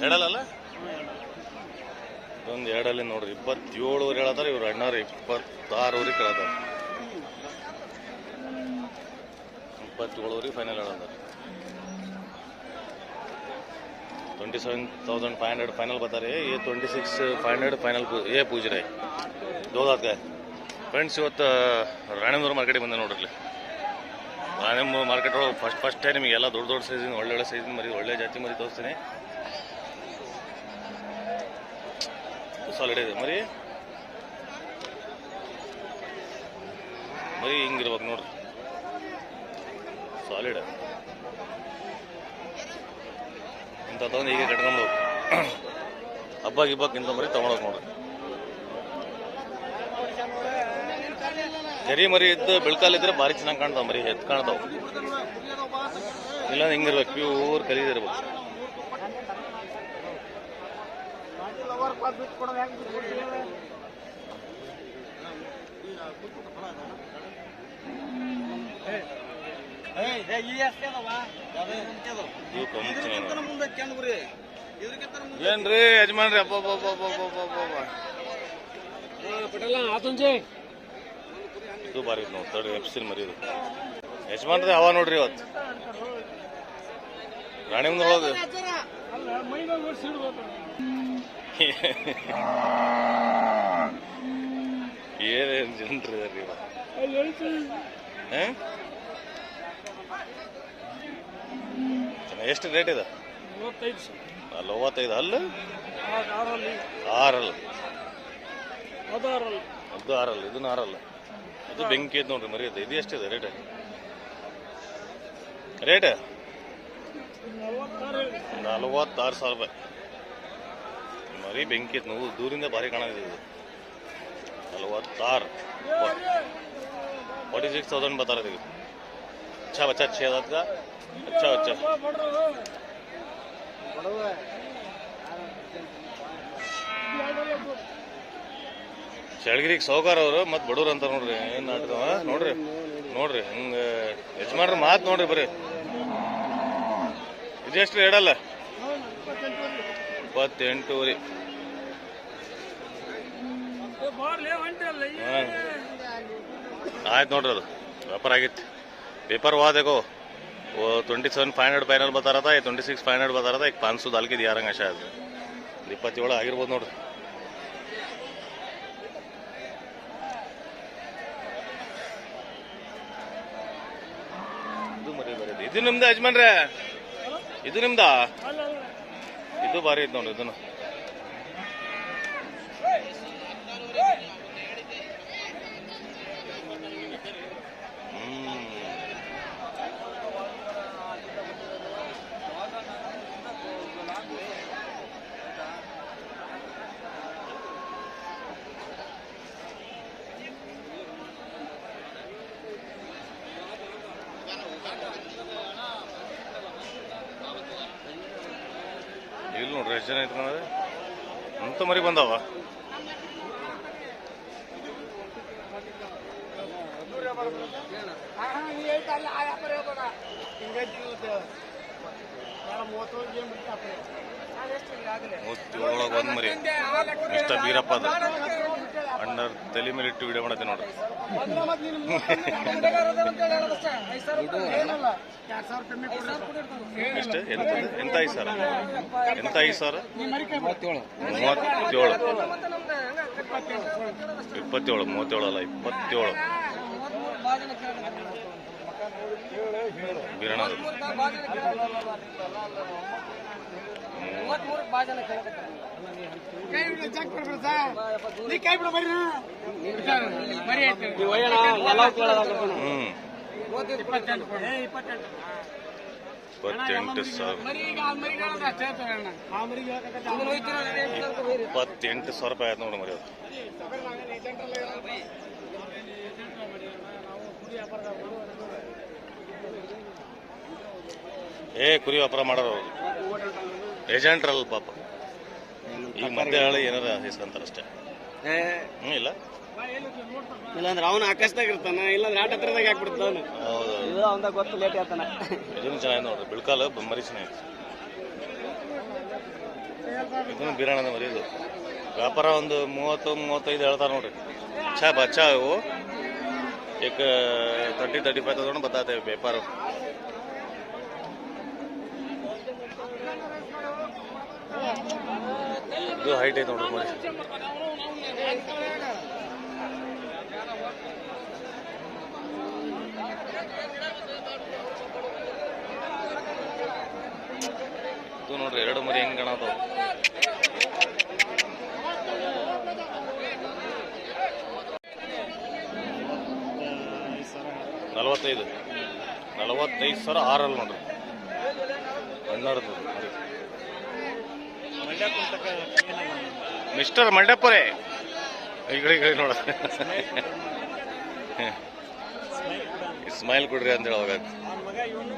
ಎರಡಲ್ಲ ಇದೊಂದು ಎರಡಲ್ಲಿ ನೋಡ್ರಿ ಇಪ್ಪತ್ತೇಳುವರೆ ಹೇಳತ್ತಾರ ಇವ್ರು ಅಣ್ಣಾರು ಇಪ್ಪತ್ತಾರೂವರೆ ಕೇಳತ್ತಾರ ಇಪ್ಪತ್ತೇಳುವರೆ final ಹೇಳತ್ತಾರ twenty seven thousand five hundred final ಬರ್ತಾರೆ ये twenty six five hundred final ये पूछ रहे दो दात का ಫ್ರೆಂಡ್ಸ್ ಇವತ್ತು ರಾಣೇಂದ್ರ ಮಾರ್ಕೆಟಿಗೆ ಬಂದೆ ನೋಡ್ರಿ ಇಲ್ಲಿ ರಾಣೇಂದ್ರ ಮಾರ್ಕೆಟ್ ಒಳಗೆ ಫಸ್ಟ್ ಫಸ್ಟ್ ಟೈಮ್ ನಿಮಗೆ ಎಲ್ಲ ದೊಡ್ಡ ದೊಡ್ಡ ಸೈಜಿನ ಒಳ್ಳೆ ಒಳ್ಳೆ ಸೈಜಿನ ಮರಿ ಒಳ್ಳೆ ಜಾತಿ ಮರಿ ತೋರಿಸ್ತೀನಿ ಸಾಲಿಡ್ ಇದೆ. ಮರಿ? ಮರಿ ಹಿಂಗಿರ್ಬೇಕು ನೋಡ್ರಿ. ಸಾಲಿಡ್ ಇಂಥ ತಗೊಂಡು ಹೀಗೆ ಕಟ್ಕೊಂಡು ಹಬ್ಬ ಗಿಬ್ಬಕ್ಕೆ ಇಂಥ ಮರಿ ತಗೊಂಡೋಗಿ ನೋಡ್ರಿ. ಕರಿ ಮರಿ ಇದ್ದು ಬೆಳ್ಕಾಲಿದ್ರೆ ಭಾರಿ ಚೆನ್ನಾಗಿ ಕಾಣ್ತಾವ ಮರಿ ಎತ್ ಕಾಣ್ತಾವ. ಇಲ್ಲ ಹಿಂಗಿರ್ಬೇಕು ಪ್ಯೂರ್ ಕಲಿದಿರ್ಬೇಕು ಏನ್ರಿ ಯಜಮಾನ್ರಿ ಅಬ್ಬ ಇದು ಬಾರಿ ಐತೆ ನೋಡಿ ತರ್ಡ್ ಎಪ್ಸಿಲ್ ಮರಿ ಇದು. ಯಜಮಾನ್ರಿ ಹವಾ ನೋಡ್ರಿ ಇವತ್ತು ರಾಣಿಮಂದ್ರೊಳಗೆ ಏನೇನು ಜನರು? ಚೆನ್ನಾಗಿ ಎಷ್ಟು ರೇಟ್ ಇದೆ? ನಲವತ್ತೈದು ಅಲ್ಲ ಆರಲ್ಲ. ಅದು ಆರಲ್ಲ. ಇದನ್ನ ಆರಲ್ಲ. ಅದು ಬೆಂಕಿ ಐತೆ ನೋಡ್ರಿ ಮರಿ ಇದು ಎಷ್ಟಿದೆ ರೇಟ್ ರೇಟ್ ನಲವತ್ತಾರು ಸಾವಿರ ರೂಪಾಯಿ. ಮರಿ ಬೆಂಕಿ ಐತೆ ನಾವು ದೂರಿಂದ ಭಾರಿ ಕಾಣಿದೆ ಇದು ನಲವತ್ತಾರು फोर्टी सिक्स थाउजेंड बता रहे थे अच्छा बच्चा छः हज़ार का अच्छा अच्छा ಚಳಗಿರಿಗೆ ಸೌಕಾರ ಅವರು ಮತ್ತೆ ಬಡವ್ರು ಅಂತ ನೋಡ್ರಿ ಏನ್ ನಾಟಕ ಆ? ನೋಡ್ರಿ ನೋಡ್ರಿ ಹಂಗ ಯಜಮಾನ್ರ ಮಾತು ನೋಡ್ರಿ ಬರೀ ಇದೆಷ್ಟು ಹೇಳಲ್ಲ ಇಪ್ಪತ್ತೆಂಟೂವರೆ ಆಯ್ತು ನೋಡ್ರಿ ಅದು ವ್ಯಾಪಾರ ಆಗಿತ್ತು पेपर हुआ देखो वो twenty seven five hundred final बता रहा था ये ट्वेंटी सिक्स फाइव हंड्रेड बता रहा था एक पाँच सौ डाल के दिया रंगा शायद ಇಪ್ಪತ್ತೇಳು ಆಗಿರ್ಬೋದು ನೋಡ್ರಿ ಇದು ಮರಿ ಬರೀ ಇದು ನಿಮ್ದ ಯಜಮಾನ್ರೆ ಇದು ನಿಮ್ದ ಇದು ಭಾರಿ ಐತೆ ನೋಡ್ರಿ ಇದನ್ನು ಇಲ್ಲಿ ನೋಡ್ರಿ ಎಷ್ಟು ಜನ ಇಟ್ಕೊಂಡ್ರೆ ಅಂತ ಮರಿ ಬಂದಾವ. ಮೂವತ್ತೇಳೊಳಗೆ ಒಂದು ಮರಿ. ಮಿಸ್ಟರ್ ಬೀರಪ್ಪ ಅದು. ಅಣ್ಣರ ತಲೆ ಮೇಲೆ ಇಟ್ಟು ವಿಡಿಯೋ ಮಾಡತ್ತೆ ನೋಡ್ರಿ ಎಷ್ಟು ಎಂತ ಎಂತ ಐದು ಸಾವಿರ? ಎಂತ ಐದು ಸಾವಿರ? ಮೂವತ್ತೇಳು. ಇಪ್ಪತ್ತೇಳು. ಮೂವತ್ತೇಳು ಅಲ್ಲ ಇಪ್ಪತ್ತೇಳು. ಹ್ಮ್ ಇಪ್ಪತ್ತೆಂಟು ಸಾವಿರ. ಇಪ್ಪತ್ತೆಂಟು ಸಾವಿರ ರೂಪಾಯಿ ಆಯ್ತು ನೋಡಿ ಮರಿ ಅದು ಏ ಕುರಿ ವ್ಯಾಪಾರ ಮಾಡೋರು ಏಜೆಂಟ್ರಲ್ಲ ಪಾಪ. ಈಗ ಮಧ್ಯ ಹೇಳಿ ಏನಾರ ಇಸ್ಕೊಂತಾರ ಅಷ್ಟೇ. ಹ್ಞೂ ಇಲ್ಲ? ಇಲ್ಲಾಂದ್ರೆ ಅವನು ಆಕಾಶದಾಗ ಇರ್ತಾನ ಇಲ್ಲಾಂದ್ರೆ ಆಟ ಹತ್ರದಾಗ ಹಾಕ್ಬಿಡ್ತಾನ ಹೌದು ಇದು ಅವಂದಾಗ ಗೊತ್ತು ಲೇಟ್ ಆಗ್ತಾನ ಇದನ್ನು ಚೆನ್ನಾಗಿ ನೋಡ್ರಿ ಬಿಳ್ಕಾಲು ಮರಿ ಚೆನ್ನಾಗಿ. ಇದನ್ನು ಬಿರಾಣ ಮರಿ ಇದು ವ್ಯಾಪಾರ ಒಂದು ಮೂವತ್ತು ಮೂವತ್ತೈದು ಹೇಳ್ತಾರೆ ನೋಡ್ರಿ. ಚಾ ಬಚ್ಚಾ ಅವು ಈಗ ತರ್ಟಿ ತರ್ಟಿ ಫೈವ್ ತೌಸಂಡ್ ಬತ್ತಾತೇವೆ ವ್ಯಾಪಾರ. ಇದು ಹೈಟ್ ಐತೆ ನೋಡ್ರಿ ಮರಿ ಇದು ನೋಡ್ರಿ ಎರಡು ಮರಿ ಹೆಂಗ್ ಕಾಣತಾವ ನಲವತ್ತೈದು. ನಲವತ್ತೈದು ಸಾವಿರ ಆರಲ್ಲಿ ನೋಡ್ರಿ. ಹಣ್ಣಾರದು ಮರಿ ಮಿಸ್ಟರ್ ಮಂಡಪ್ಪರೇ ಈ ಕಡೆ ಈ ಕಡೆ ನೋಡ ಸ್ಮೈಲ್ ಕೊಡ್ರಿ ಅಂತೇಳಿ ಅವಾಗ ಮಗ ಇವನು ಕೊಡ್ತಾಗ ಜೊತೆಗೆ ಅವ್ರ ನೋಡ. ಸ್ಮೈಲ್ ಕೊಡ್ರಿ ಅಂತ ಇವನು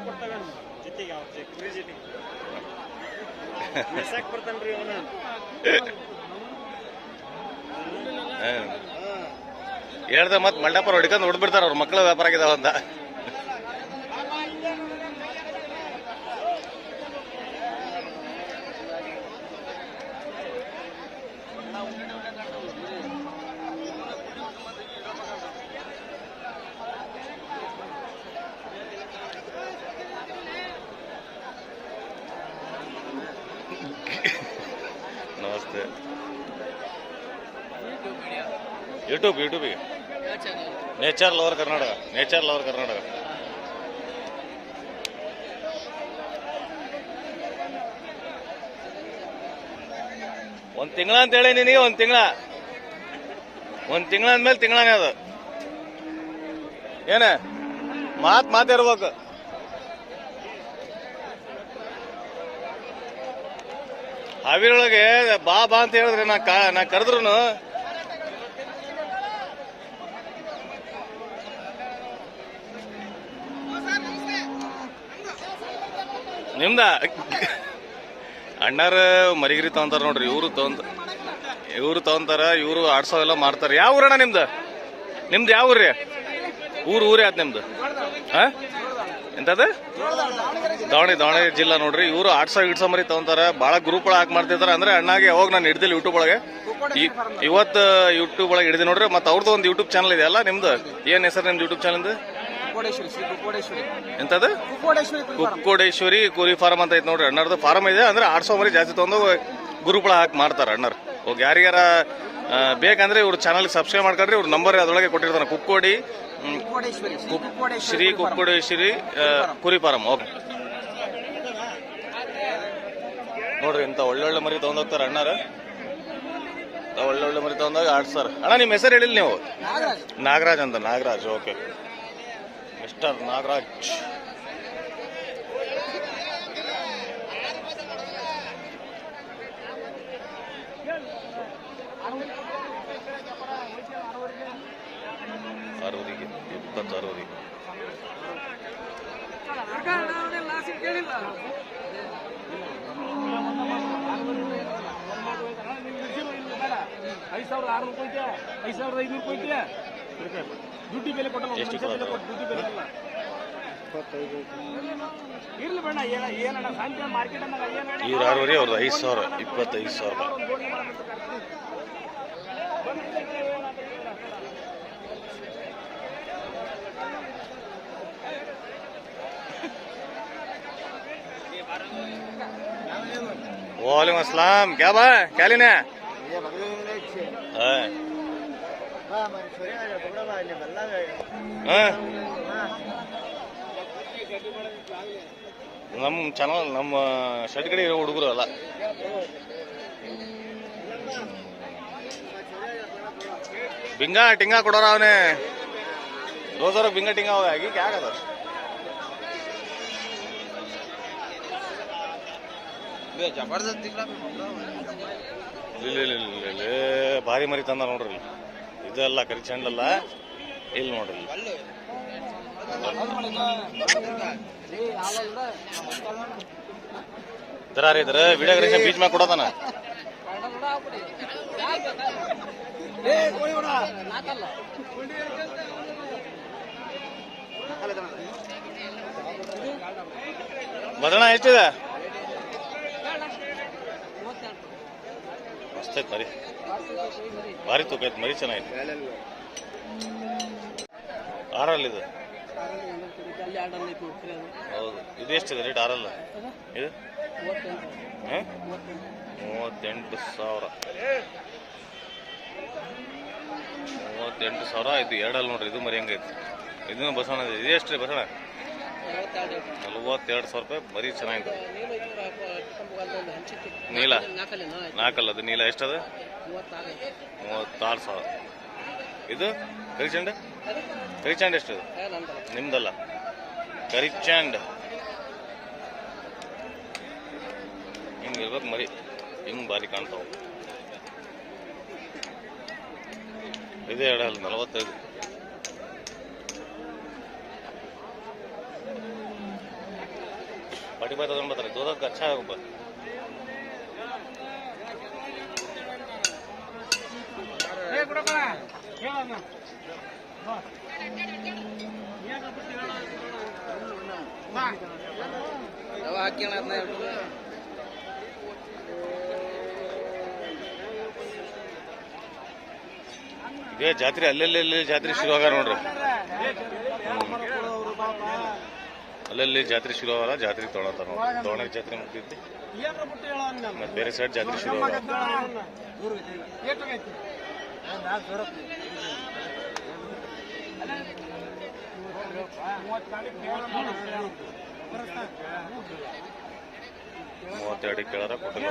ಹೇಳ್ದೆ ಮತ್ತೆ ಮಂಡ್ಯಪುರ ಹೊಡ್ಕೊಂಡು ಹೊಡ್ಬಿಡ್ತಾರ ಅವ್ರ ಮಕ್ಕಳು ವ್ಯಾಪಾರ ಆಗಿದಾವ ಅಂತ. YouTube ಯೂಟ್ಯೂಬಿಗೆ nature lover Karnataka nature lover Karnataka ಒಂದ್ ತಿಂಗಳ ಅಂತ ಹೇಳಿ ನಿನಗೆ, ಒಂದ್ ತಿಂಗಳ. ಒಂದ್ ತಿಂಗಳ ಅಂದ್ಮೇಲೆ ತಿಂಗಳನೇ ಅದು. ಏನ? ಮಾತ್ ಮಾತಿರ್ಬೇಕು ಹಾವಿರೊಳಗೆ ಬಾ ಬಾ ಅಂತ ಹೇಳಿದ್ರೆ ನಾ ಕರೆದ್ರು ನಿಮ್ದ? ಅಣ್ಣಾರ ಮರಿಗಿರಿ ತಗೊಂತಾರ ನೋಡ್ರಿ, ಇವರು ತಗೊಂತ, ಇವರು ತಗೊಂತಾರ, ಇವರು ಎಲ್ಲ ಮಾಡ್ತಾರ. ಯಾವ ಊರಣ್ಣ ನಿಮ್ದು? ನಿಮ್ದು ಯಾವ ಊರ್ರಿ? ಊರು ಊರೇ ಆತ್ ನಿಮ್ದು. ಹಾ? ಎಂತದ? ದಾವಣಿ ದಾವಣಗೆರೆ ಜಿಲ್ಲಾ ನೋಡ್ರಿ, ಇವರು ಆಡ್ಸೋ ಗಿಡ್ಸೋ ಮರಿ ತಗೊಂತಾರ. ಭಾಳ ಗ್ರೂಪ್ ಒಳಗೆ ಹಾಕಿ ಮಾಡ್ತಿದಾರ. ಅಂದ್ರೆ ಅಣ್ಣಾಗೆ ಯಾವಾಗ ನಾನು ಹಿಡ್ದಿಲ್ಲ ಯೂಟ್ಯೂಬ್ ಒಳಗೆ. ಇವತ್ತು ಯೂಟ್ಯೂಬ್ ಒಳಗೆ ಹಿಡಿದಿ ನೋಡ್ರಿ, ಮತ್ತೆ ಅವ್ರದ್ದು ಒಂದು ಯೂಟ್ಯೂಬ್ ಚಾನಲ್ ಇದೆ ಅಲ್ಲ ನಿಮ್ದು? ಏನ್ ಹೆಸರು ನಿಮ್ದು ಯೂಟ್ಯೂಬ್ ಚಾನಲ್ ಕುಕ್ಕೋಡೇಶ್ವರಿ ಶ್ರೀ ಕುಕ್ಕೋಡೇಶ್ವರಿ ಎಂತದ? ಕುಕ್ಕೋಡೇಶ್ವರಿ ಕುರಿ ಫಾರ್ಮ್ ಅಂತ ಐತೆ ನೋಡ್ರಿ ಅಣ್ಣರದು ಫಾರ್ಮ್ ಇದೆ. ಅಂದ್ರೆ ಆಡ್ಸೋ ಮರಿ ಜಾಸ್ತಿ ತಗೊಂಡು ಗುರುಪುಳ ಹಾಕಿ ಮಾಡ್ತಾರೆ ಅಣ್ಣರ್. ಹೋಗಿ ಯಾರಿಗಾರ ಬೇಕಂದ್ರೆ ಇವ್ರ ಚಾನಲ್ ಸಬ್ಸ್ಕ್ರೈಬ್ ಮಾಡ್ಕೊಂಡ್ರಿ ಇವ್ರ ನಂಬರ್ ಅದೊಳಗೆ ಕೊಟ್ಟಿರ್ತಾರೆ ಕುಕ್ಕೋಡಿ ಶ್ರೀ ಕುಕ್ಕೋಡೇಶ್ವರಿ ಕುರಿ ಫಾರಂ ಓಕೆ. ನೋಡ್ರಿ ಇಂಥ ಒಳ್ಳೊಳ್ಳೆ ಮರಿ ತಗೊಂಡೋಗ್ತಾರ ಅಣ್ಣಾರ. ಒಳ್ಳೊಳ್ಳೆ ಮರಿ ತಗೊಂಡಾಗ ಆಡ್ಸ್ತಾರ. ಅಣ್ಣ ನಿಮ್ಮ ಹೆಸರು ಹೇಳಿಲ್ಲ ನೀವು? ನಾಗರಾಜ್ ಅಂತ ನಾಗರಾಜ್ ಓಕೆ. ಮಿಸ್ಟರ್ ನಾಗರಾಜ್. ಅರವರಿಗೆ ಇಪ್ಪತ್ತು ಅರವರಿಗೆ ಐದು ಸಾವಿರದ ಆರುನೂರು ಕೊಯ್ತೀಯ? ಐದು ಸಾವಿರದ ಐನೂರು ಕೊಯ್ತೆ ದುಡ್ಡಿ ಬೆಲೆ ಕೊಟ್ಟಲ್ಲ ಎಷ್ಟು ಮನುಷ್ಯ ಬೆಲೆ ಕೊಡೋದು? ಕೊಟ್ಟು ದುಡ್ಡಿ ಬೆಲೆ ಅಲ್ಲ ಇರ್ಲಿ ಬೇಡ ಏನ ಏನಣ್ಣ ಸಂಜೆ ಮಾರ್ಕೆಟ್ ಅನ್ನಾಗ ಏನಣ್ಣ ಇವ್ರ ಆರೂವರೆ ಅವ್ರದ್ದು ಐದು ಸಾವಿರ ಇಪ್ಪತ್ತೈದು ಸಾವಿರ ರೂಪಾಯಿ वालेकुम अस्सलाम क्या बा क्या लेना है हाँ, हाँ। ನಮ್ಮ ಚಾನಲ್ ನಮ್ಮ ಶೆಡ್ ಕಡೆ ಇರೋ ಹುಡುಗರು ಅಲ್ಲ. ಬಿಂಗ ಟಿಂಗ ಕೊಡೋರ ಅವನೇ. ರೋಜಾರ ಬಿಂಗ ಟಿಂಗ ಆಗಿ ಆಗದ ಜಬರ್ದಸ್ತ್ ಇಲ್ಲ ಇಲ್ಲ. ಭಾರಿ ಮರಿ ತಂದ ನೋಡ್ರಿ. ಇದೆಲ್ಲ ಕರಿ ಚೆಂಡಲ್ಲ. ಇಲ್ಲಿ ನೋಡ್ರಿ. ಇದರ ಇದ್ರ ವಿಡಿಯೋ ವಿಡಿಯೋಗ್ರೇಷನ್ ಬೀಚ್ ಮ್ಯಾಗ ಕೊಡೋದನ ಬದಣ ಎಷ್ಟಿದೆ? ಮಸ್ತ್ ಐತೆ ಭಾರಿ ತೂಕ ಐತೆ ಮರಿ ಆರಲ್ಲ ಇದು? ಹೌದು. ಇದು ಎಷ್ಟಿದೆ ರೇಟ್ ಆರಲ್ಲ? ಇದು? ಮೂವತ್ತೆಂಟು ಸಾವಿರ. ಮೂವತ್ತೆಂಟು ಸಾವಿರ ಇದು ಎರಡಲ್ಲ ನೋಡ್ರಿ, ಇದು ಮರಿ ಹೆಂಗೈತಿ? ಇದನ್ನು ಬಸವಣ್ಣ ಇದೆ. ಎಷ್ಟು ರೀ ಬಸವಣ್ಣ? ನಲ್ವತ್ತೆರಡು ಸಾವಿರ ರೂಪಾಯಿ. ಮರಿ ಚೆನ್ನಾಗಿದೆ. ನೀಲ? ನಾಲ್ಕಲ್ಲ ಅದು ನೀಲ ಎಷ್ಟದ? ಮೂವತ್ತಾರು ಸಾವಿರ. ಇದು ಕರಿಚಂಡ? ಕರಿಚಂಡ ಎಷ್ಟು ನಿಮ್ದಲ್ಲ? ಕರಿಚಂಡ್. ಹಿಂಗೆ ಇರ್ಬೇಕು ಮರಿ. ಹಿಂಗೆ ಬಾರಿ ಕಾಣ್ತಾವ. ಇದೇ ಎರಡಲ್ಲ ನಲವತ್ತೈದು. ಬಾಯ್ ತಗೊಂಡ್ ಬರ್ತಾರೆ ಯಾವ ಹಾಕಿ ಅಣ್ಣ ಅದನ್ನ ಇದೇ ಜಾತ್ರೆ ಅಲ್ಲೆಲ್ಲೆಲ್ಲಿ ಜಾತ್ರೆ ಶುರುವಾಗ ನೋಡ್ರಿ. ಅಲ್ಲಲ್ಲಿ ಜಾತ್ರೆ ಶುರು ಆಗಲ್ಲ ಜಾತ್ರೆ ತೊಗೊಳತ್ತಾರ ತೊಗೊಳಕ್ ಜಾತ್ರೆ ಮುಗ್ದೈತಿ. ಮತ್ತೆ ಬೇರೆ ಸೈಡ್ ಜಾತ್ರೆ ಶುರು ಆಗಲ್ಲ. ಕೇಳಾರ, ಕೊಟ್ಟಿಲ್ಲ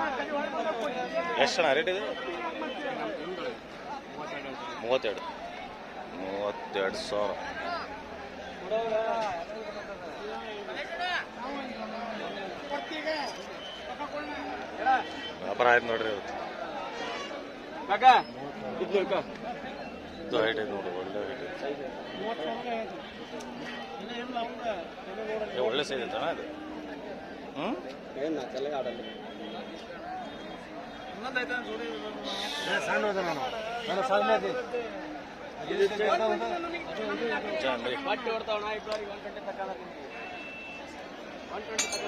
ಒಂದ್ ಮೂರು ಮಂದಿ. ಎಷ್ಟು ಅಣ್ಣ ರೇಟ್ ಇದು? ಮೂವತ್ತೆರಡು. ಮೂವತ್ತೆರಡು ಸಾವಿರ. ವ್ಯಾಪಾರ ಆಯ್ತು ನೋಡ್ರಿ ಇವತ್ತು. ಹೈಟ್ ಐತೆ ನೋಡ್ರಿ ಒಳ್ಳೆ ಹೈಟ್ ಐತೆ ಒಳ್ಳೆ ಸೈಜ್ ಐತಣ್ಣ ಇದು? ಹ್ಞೂ ಬಟ್ಟೆ ಹೊಡ್ತಾವಣ ಇಬ್ಬರಿಗೆ ಒನ್ ಟ್ವೆಂಟಿ ತಕ್ಕ ಒನ್ ಟ್ವೆಂಟಿ ತಕ್ಕ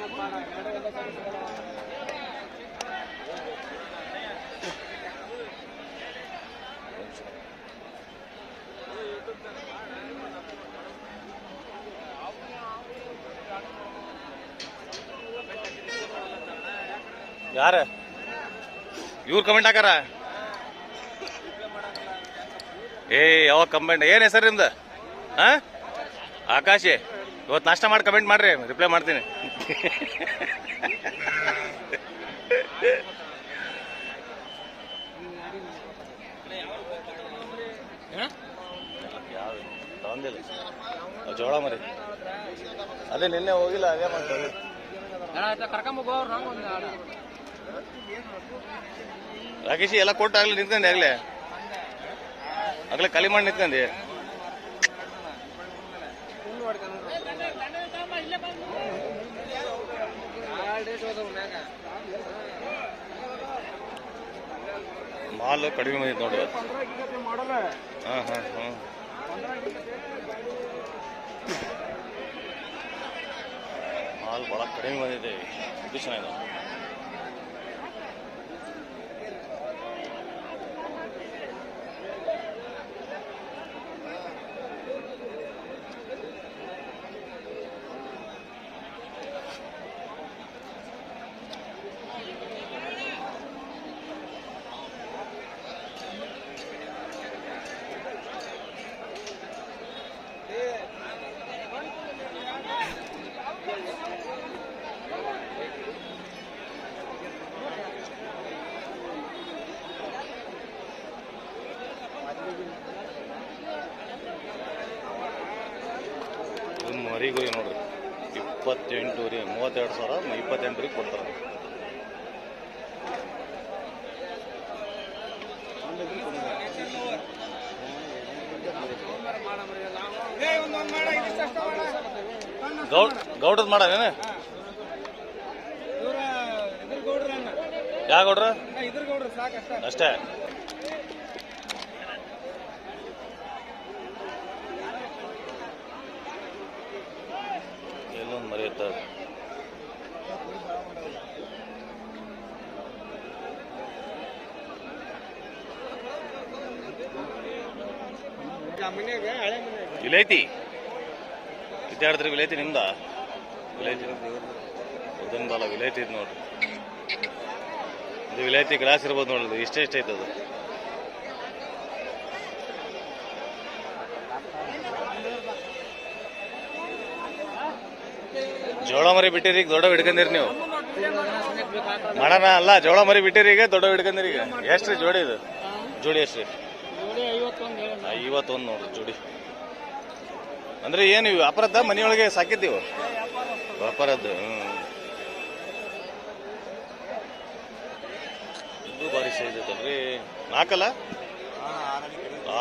ಬಾಣ ಇವ್ರು ಕಮೆಂಟ್ ಹಾಕಾರ ಏ ಯಾವ ಕಮೆಂಟ್ ಏನು ಹೆಸರು ನಿಮ್ದು? ಹಾಂ ಆಕಾಶಿ ಇವತ್ತು ನಾಷ್ಟ ಮಾಡಿ ಕಮೆಂಟ್ ಮಾಡ್ರಿ ರಿಪ್ಲೈ ಮಾಡ್ತೀನಿ. ಜೋಳ ಮರಿ. ಅದೇ ನಿನ್ನೆ ಹೋಗಿಲ್ಲ ಅದೇ ಮಾಡ್ತಾರೆ ರಾಕೇಶಿ, ಎಲ್ಲ ಕೊಟ್ಟು ಆಗ್ಲಿ ನಿಂತ್ಕೊಂಡೆ ಆಗ್ಲೇ? ಆಗ್ಲೇ ಖಾಲಿ ಮಾಡಿ ನಿಂತ್ಕೊಂಡೆ? ಮಾಲ್ ಕಡಿಮೆ ಬಂದಿತ್ತು ನೋಡ್ರಿ ಹಾಂ ಹಾಂ ಹಾಂ. ಮಾಲ್ ಭಾಳ ಕಡಿಮೆ ಬಂದಿದೆ. ಚೆನ್ನಾಗಿದೆ ಇದು ಮರಿಗುರಿ ನೋಡ್ರಿ ಇಪ್ಪತ್ತೆಂಟು ರೀ ಮೂವತ್ತೆರಡು ಸಾವಿರ ಇಪ್ಪತ್ತೆಂಟು ರೀ ಕೊಡ್ತಾರೆ. ಗೌಡ್ ಗೌಡ್ರದ್ ಮಾಡೇನ ಯಾವ ಗೌಡ್ರ ಅಷ್ಟೇ? ವಿಲೈತಿ? ವಿದ್ಯಾರ್ಥಿಗಳಿಗೆ ವಿಲೈತಿ ನಿಮ್ದ? ವಿಲೈತಿ. ಉದನ್ ಬಾಲ ವಿಲೈತಿ ಇದು ನೋಡ್ರಿ. ಇದು ವಿಲೈತಿ ಗ್ಲಾಸ್ ಇರ್ಬೋದು ನೋಡ್ರಿ ಇಷ್ಟೇ ಇಷ್ಟ ಐತದು ಜೋಳ ಮರಿ ಬಿಟ್ಟಿರಿ ದೊಡ್ಡ ಹಿಡ್ಕೊಂಡಿರಿ ನೀವು. ಮಾಡೋಣ, ಅಲ್ಲ, ಜೋಳ ಮರಿ ಬಿಟ್ಟಿರಿ, ಈಗ ದೊಡ್ಡ ಹಿಡ್ಕೊಂಡಿರಿ ಈಗ. ಎಷ್ಟ್ರಿ ಜೋಡಿ ಇದು? ಜೋಡಿ ಎಷ್ಟ್ರಿ? ನೋಡಿ ಐವತ್ತೊಂದು ನೋಡ್ರಿ ಜೋಡಿ. ಅಂದ್ರೆ ಏನು ಅಪರಾಧ? ಮನೆಯೊಳಗೆ ಸಾಕಿದ್ದೀವು ವ್ಯಾಪಾರದ್ದು ಇದು ಭಾರಿ ಸೈಜ್ ಐತಲ್ರಿ. ನಾಲ್ಕಲ್ಲ?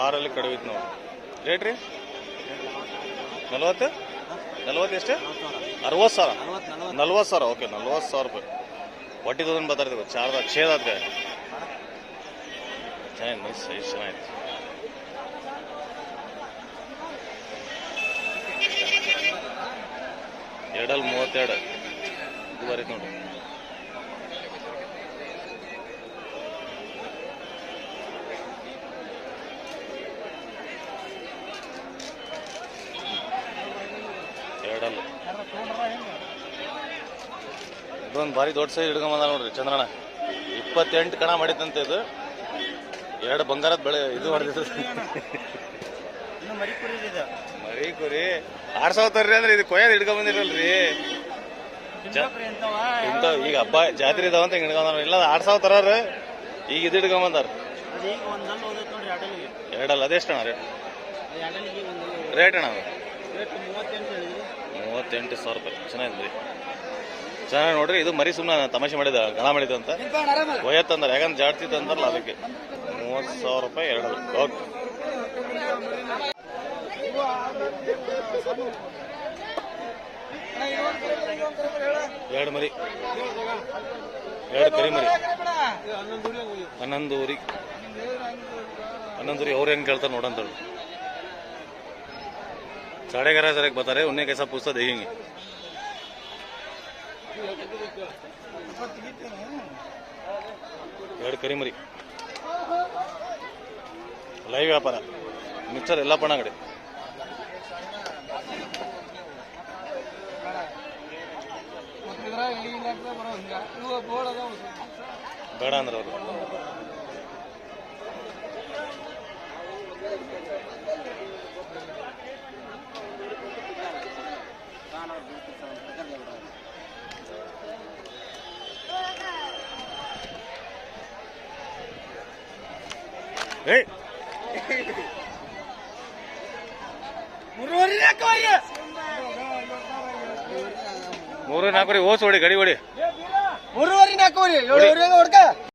ಆರಲ್ಲಿ ಕಡಿಮೆ ನೋಡಿ. ರೇಟ್ ರೀ? ನಲ್ವತ್ತು? ನಲ್ವತ್ತು ಎಷ್ಟು? ಅರವತ್ತು ಸಾವಿರ. ನಲ್ವತ್ತು ಸಾವಿರ ಓಕೆ ನಲ್ವತ್ತು ಸಾವಿರ ರೂಪಾಯಿ. ಒಟ್ಟಿಗೆ ತೊಗೊಂಡು ಬರ್ತಾರೆ ಚಾರ್ದ ಛೇದ ಚೆನ್ನಾಗಿ ಸೈಜ್ ಚೆನ್ನಾಗಿತ್ತು ಎರಡಲ್ಲಿ ಮೂವತ್ತೆರಡು. ಇದು ಬರೀತು ನೋಡಿ. ಎರಡಲ್ಲ. ಇದೊಂದು ಭಾರಿ ದೊಡ್ಡ ಸೈಜ್ ಹಿಡ್ಕೊಂಬಂದ ನೋಡ್ರಿ ಚಂದ್ರಣ್ಣ. ಇಪ್ಪತ್ತೆಂಟು ಕಣ ಮಾಡಿದಂತೆ ಇದು. ಎರಡು ಬಂಗಾರದ ಬೆಳೆ ಇದು ಹೊಡೆದಿತ್ತು ಇನ್ನು ಮರಿ ಇದು. ಮರಿ ಕುರಿ. ಆರ್ಸಾವ್ ತರ್ರಿ ಅಂದ್ರೆ ಇದು ಕೊಯ್ಯದ್ ಹಿಡ್ಕೊಂಬಂದಿರಲ್ರಿ ಎಂತವ ಇಂಥ ಈಗ ಹಬ್ಬ ಜಾತ್ರೆ ಇದಾವ ಅಂತ ಹಿಡ್ಕೊಂಡ್ ಇಲ್ಲ ಆರ್ಸಾವ್ ತರಾರ ಈಗ ಇದು ಹಿಡ್ಕೊಂಡ್ ಬಂದಾರ. ಎರಡಲ್ಲ ಅದೆಷ್ಟು ಅಣ್ಣ ರೇಟ್? ರೇಟ್ ಅಣ್ಣ ಮೂವತ್ತೆಂಟು ಸಾವಿರ ರೂಪಾಯಿ. ಚೆನ್ನಾಗಿದೆ ಮರಿ ಚೆನ್ನಾಗಿ ನೋಡ್ರಿ ಇದು ಮರಿ ಸುಮ್ಮನೆ ತಮಾಷೆ ಮಾಡಿದ ಗಣ ಮಾಡಿದ ಅಂತ. ಒಯ್ಯತ್ತಂದ್ರೆ ಯಾಕಂದ್ರೆ ಜಾಡ್ತಿತ್ತು ಅಂತಾರಲ್ಲ ಅದಕ್ಕೆ. ಮೂವತ್ತು ಸಾವಿರ ರೂಪಾಯಿ ಎರಡಲ್ಲ. ಓಕೆ. ಎರಡು ಮರಿ ಎರಡು ಕರಿ ಮರಿ ಹನ್ನೊಂದೂರಿ ಹನ್ನೊಂದೂರಿ ಅವ್ರು ಏನು ಕೇಳ್ತಾರೆ ನೋಡಂತ ಸಾಡೆ ಗ್ಯಾರ ಸರಿಗೆ ಬರ್ತಾರೆ ಉನ್ನೇ ಕೆಸ ಪೂಸ್ತಾ ದೇಹಿಂಗೆ ಎರಡು ಕರಿ ಮರಿ ಲೈವ್ ವ್ಯಾಪಾರ. ಮಿಕ್ಸರ್ ಎಲ್ಲ ಪಣ ಕಡೆ. ಬೇಡ ಅಂದ್ರೆ ಅವರು ಏಯ್ ಮೂರು ನಾಲ್ಕು ಓಸ್ ಹೊಡಿ ಗಡಿ ಹೊಡಿ. ಮೂರುವರೆ ನಾಲ್ಕೂವರೆ ಏಳುವರೆ ಹೊಡ್ಕ.